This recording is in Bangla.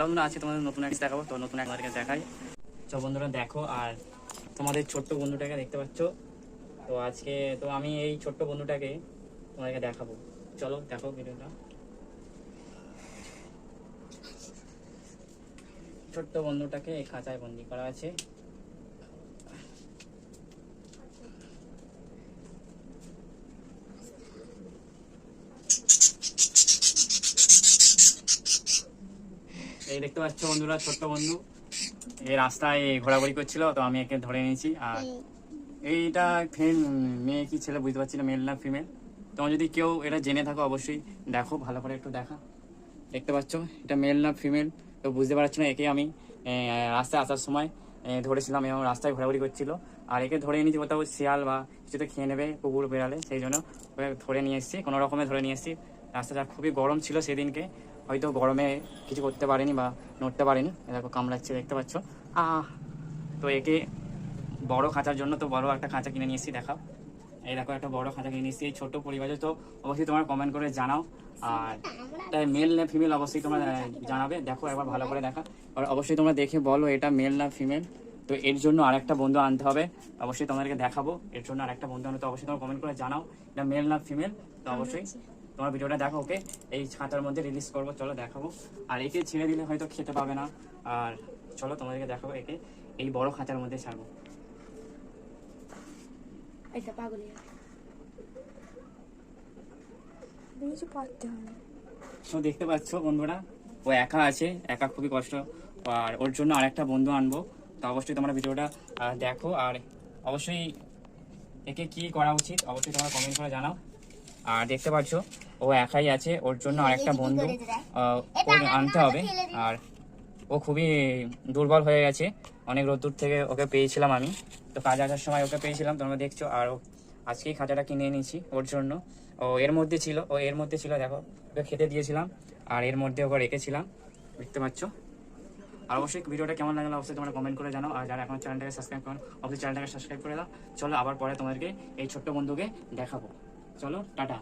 হ্যালো বন্ধুরা আজকে তোমাদের নতুন একটা দেখাবো, তো নতুন একবারকে দেখাই। তো বন্ধুরা দেখো, আর তোমাদের ছোট্ট বন্ধুটাকে দেখতে পাচ্ছ। তো আজকে, তো আমি এই ছোট্ট বন্ধুটাকে তোমাদেরকে দেখাবো। চলো, দেখো ভিডিওটা। ছোট্ট বন্ধুটাকে এই খাঁচায় বন্দি করা আছে। এই দেখতে পাচ্ছ বন্ধুরা ছোট্ট বন্ধু। এই রাস্তায় ঘোরাঘুরি করছিল তো আমি একে ধরে নিয়েছি আর এইটা ফেল মেয়ে কি ছেলে বুঝতে পারছি না মেল না ফিমেল? তোমার যদি কেউ এটা জেনে থাকো অবশ্যই দেখো ভালো করে একটু দেখা। দেখতে পাচ্ছ এটা মেল না ফিমেল তো বুঝতে পারছি না একে আমি রাস্তায় আসার সময় ধরেছিলাম এবং রাস্তায় ঘোরাঘুরি করছিল। আর একে ধরে এনেছি কোথাও শিয়াল বা কিছুতে খেয়ে নেবে কুকুর বেড়ালে সেই জন্য ওকে ধরে নিয়ে এসেছি কোনো রকমে ধরে নিয়ে এসেছি। রাস্তাটা খুবই গরম ছিল সেদিনকে হয়তো গরমে কিছু করতে পারেনি বা নড়তে পারেনি। দেখো কামড়াচ্ছে দেখতে পাচ্ছ? আহ! তো একে বড় খাঁচার জন্য তো বড় একটা খাঁচা কিনে নিয়ে এসেছি, দেখাও। এই দেখো একটা বড় খাঁচা কিনে নিয়েছি এই ছোট্ট পরিবারে তো অবশ্যই তোমার কমেন্ট করে জানাও। আর তাই মেল না ফিমেল অবশ্যই তোমরা জানাবে, দেখো একবার ভালো করে দেখা। আর অবশ্যই তোমরা দেখে বলো এটা মেল না ফিমেল তো এর জন্য আরেকটা বন্ধু আনতে হবে, অবশ্যই তোমাদেরকে দেখাবো। এর জন্য আরেকটা বন্ধু আনতে অবশ্যই তোমরা কমেন্ট করে জানাও, এটা মেল না ফিমেল তো অবশ্যই তোমার ভিডিওটা দেখো ওকে এই খাঁচার মধ্যে রিলিজ করব চলো দেখাবো। আর একে ছেড়ে দিলে হয়তো খেতে পাবে না। আর চলো তোমাদেরকে দেখাবো একে। এই বড় খাঁচার মধ্যে ছাড়বো। এটা তো দেখতে পাচ্ছ বন্ধুরা ও একা আছে একা খুবই কষ্ট। আর ওর জন্য আরেকটা বন্ধু আনব। তো অবশ্যই তোমরা ভিডিওটা দেখো। আর অবশ্যই একে কি করা উচিত অবশ্যই তোমরা কমেন্ট করে জানাও। আর দেখতে পাচ্ছ ও একাই আছে ওর জন্য আরেকটা বন্ধু আনতে হবে। আর ও খুবই দুর্বল হয়ে গেছে। অনেক রোদ্দুর থেকে ওকে পেয়েছিলাম আমি। তো কাজ আসার সময় ওকে পেয়েছিলাম তোমরা দেখছ। আর ও আজকেই খাঁচাটা কিনে এনেছি ওর জন্য। ও এর মধ্যে ছিল ও এর মধ্যে ছিল দেখো ওকে খেতে দিয়েছিলাম। আর এর মধ্যে ওকে রেখেছিলাম। দেখতে পাচ্ছ? আর অবশ্যই ভিডিওটা কেমন লাগল অবশ্যই তোমরা কমেন্ট করে জানাও। আর যারা এখন চ্যানেলটাকে সাবস্ক্রাইব করো অবশ্যই চ্যানেলটাকে সাবস্ক্রাইব করে দাও। চলো আবার পরে তোমাদেরকে এই ছোট্ট বন্ধুকে দেখাবো। চলো টাটা